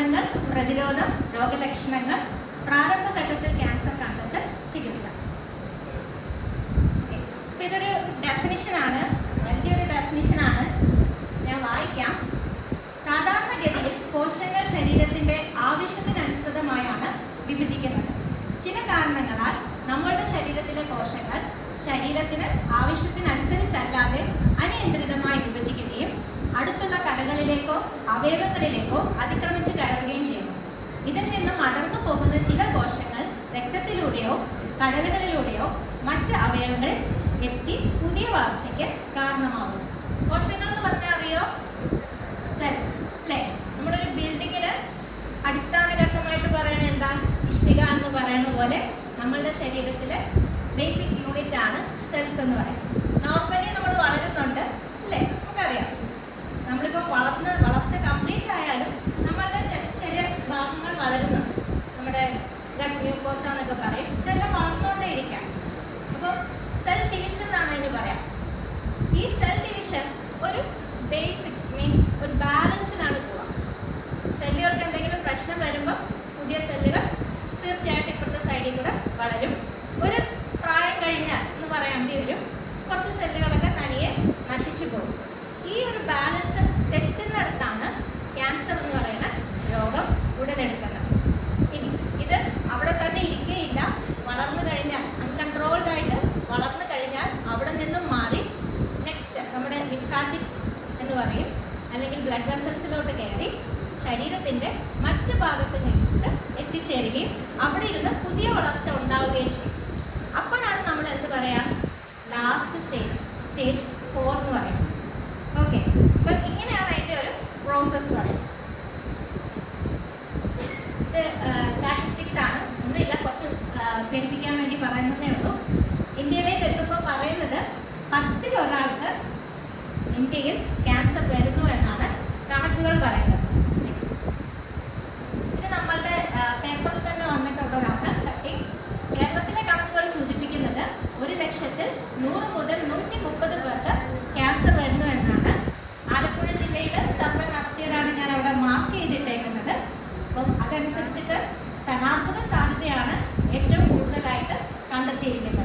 കാരണങ്ങൾ പ്രതിരോധം രോഗലക്ഷണങ്ങൾ പ്രാരംഭഘട്ടത്തിൽ ക്യാൻസർ കണ്ടെത്തൽ ചികിത്സ. അപ്പൊ ഇതൊരു ഡെഫിനിഷനാണ് വലിയൊരു ഡെഫിനിഷനാണ് ഞാൻ വായിക്കാം. സാധാരണഗതിയിൽ കോശങ്ങൾ ശരീരത്തിന്റെ ആവശ്യത്തിനനുസൃതമായാണ് വിഭജിക്കുന്നത്. ചില കാരണങ്ങളാൽ നമ്മളുടെ ശരീരത്തിലെ കോശങ്ങൾ ശരീരത്തിന് ആവശ്യത്തിനനുസരിച്ചല്ലാതെ അനിയന്ത്രിതമായി വിഭജിക്കുകയും അടുത്തുള്ള കലകളിലേക്കോ അവയവങ്ങളിലേക്കോ അതിക്രമിച്ച് ഇതിൽ നിന്നും അടർന്നു പോകുന്ന ചില കോശങ്ങൾ രക്തത്തിലൂടെയോ കടലുകളിലൂടെയോ മറ്റ് അവയവങ്ങളിൽ എത്തി പുതിയ വളർച്ചയ്ക്ക് കാരണമാകുന്നു. കോശങ്ങൾ എന്ന് പറഞ്ഞാൽ അറിയോ? സെൽസ് അല്ലേ? നമ്മളൊരു ബിൽഡിങ്ങിന് അടിസ്ഥാനഘട്ടമായിട്ട് പറയണ എന്താ? ഇഷ്ടിക എന്ന് പറയുന്ന പോലെ നമ്മളുടെ ശരീരത്തിലെ ബേസിക് യൂണിറ്റ് ആണ് സെൽസ് എന്ന് പറയുന്നത്. നോർമലി നമ്മൾ വളരുന്നുണ്ട് എന്നൊക്കെ പറയും. ഇതെല്ലാം വളർന്നുകൊണ്ടേ ഇരിക്കാം. അപ്പോൾ സെൽ ഡിവിഷൻ എന്നാണ് അതിന് പറയാം. ഈ സെൽ ഡിവിഷൻ ഒരു ബേസിക് മീൻസ് ഒരു ബാലൻസിനാണ് പോവുക. സെല്ലുകൾക്ക് എന്തെങ്കിലും പ്രശ്നം വരുമ്പോൾ പുതിയ സെല്ലുകൾ തീർച്ചയായിട്ടും ഇപ്പോഴത്തെ സൈഡിൽ കൂടെ വളരും. ഒരു പ്രായം കഴിഞ്ഞാൽ എന്ന് പറയേണ്ടി വരും. കുറച്ച് സെല്ലുകളൊക്കെ തനിയെ നശിച്ചു പോകും. ഈ ഒരു ബാലൻസ് തെറ്റുന്നിടത്താണ് ക്യാൻസർ എന്ന് പറയുന്ന രോഗം ഉടലെടുക്കുന്നത് ഇനി ഇത് അവിടെ തന്നെ ഇരിക്കുകയില്ല വളർന്നു കഴിഞ്ഞാൽ അൺകൺട്രോൾഡ് ആയിട്ട് വളർന്നു കഴിഞ്ഞാൽ അവിടെ നിന്നും മാറി നെക്സ്റ്റ് നമ്മുടെ ലിംഫാറ്റിക്സ് എന്ന് പറയും അല്ലെങ്കിൽ ബ്ലഡ് വെസൽസിലോട്ട് കയറി ശരീരത്തിന്റെ മറ്റു ഭാഗത്ത് നിന്നിട്ട് എത്തിച്ചേരുകയും അവിടെ ഇരുന്ന് പുതിയ വളർച്ച ഉണ്ടാവുകയും ചെയ്യും. അപ്പോഴാണ് നമ്മൾ എന്ത് പറയാം? ലാസ്റ്റ് സ്റ്റേജ് സ്റ്റേജ് ഫോർ എന്ന് പറയുന്നത്. ഓക്കെ അപ്പം ഇങ്ങനെയാണ് അതിന്റെ ഒരു പ്രോസസ്സ് പറയുന്നത്. ഇത് സ്റ്റാറ്റിസ്റ്റിക്സ് ആണ്. ഒന്നുമില്ല കുറച്ച് പേടിപ്പിക്കാൻ വേണ്ടി പറയുന്നതേ ഉള്ളൂ. ഇന്ത്യയിലേക്ക് എത്തുമ്പോൾ പറയുന്നത് പത്തിൽ ഒരാൾക്ക് ഇന്ത്യയിൽ കണക്കുകൾ പറയുന്നത്. ഇത് നമ്മളുടെ പേപ്പറിൽ തന്നെ വന്നിട്ടുള്ളതാണ്. കേരളത്തിലെ കണക്കുകൾ സൂചിപ്പിക്കുന്നത് ഒരു ലക്ഷത്തിൽ നൂറ് മുതൽ നൂറ്റി മുപ്പത് പേർക്ക് ക്യാൻസർ വരുന്നു എന്നാണ്. ആലപ്പുഴ ജില്ലയിൽ സർവേ നടത്തിയതാണ് ഞാൻ അവിടെ മാർക്ക് ചെയ്തിട്ടേക്കുന്നത്. അപ്പം അതനുസരിച്ചിട്ട് സ്ഥാനാർബുദ സാധ്യതയാണ് ഏറ്റവും കൂടുതലായിട്ട് കണ്ടെത്തിയിരിക്കുന്നത്.